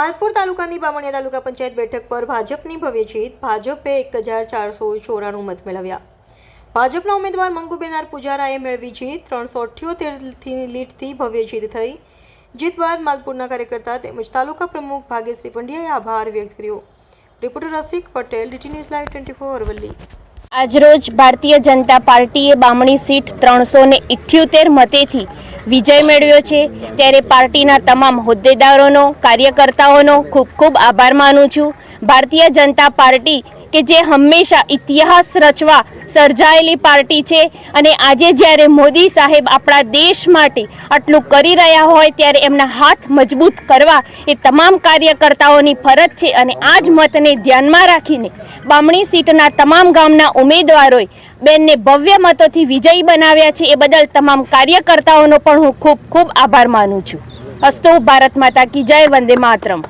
માલપુર તાલુકાની બામણિયા તાલુકા પંચાયત બેઠક પર ભાજપની ભવ્ય જીત, ભાજપે એક હજાર ચારસો ચોરાણું મત મેળવ્યા. ભાજપના ઉમેદવાર મંગુબેનાર પુજારાએ મેળવી જીત, ત્રણસો અઠ્યોતેરથી લીટથી ભવ્ય જીત થઈ. જીત બાદ માલપુરના કાર્યકર્તા તેમજ તાલુકા પ્રમુખ ભાગ્યશ્રી પંડ્યાએ આભાર વ્યક્ત કર્યો. Reporter Rasik Patel, D T news live twenty four Aravalli. આજરોજ ભારતીય જનતા પાર્ટીએ બામણી સીટ ત્રણસો ને ઇઠ્યોતેર મતેથી વિજય મેળવ્યો છે. ત્યારે પાર્ટીના તમામ હોદ્દેદારોનો, કાર્યકર્તાઓનો ખૂબ ખૂબ આભાર માનું છું. ભારતીય જનતા પાર્ટી કે જે હંમેશા ઇતિહાસ રચવા સર્જાયેલી પાર્ટી છે. અને આજે જ્યારે મોદી સાહેબ આપણા દેશ માટે આટલું કરી રહ્યા હોય ત્યારે એમના હાથ મજબૂત કરવા એ તમામ કાર્યકર્તાઓની ફરજ છે. અને આ જ મતને ધ્યાનમાં રાખીને બામણી સીટના તમામ ગામના ઉમેદવારોએ બેનને ભવ્ય મતોથી વિજયી બનાવ્યા છે. એ બદલ તમામ કાર્યકર્તાઓનો પણ હું ખૂબ ખૂબ આભાર માનું છું. અસ્તો ભારત માતા કી જય, વંદે માતરમ.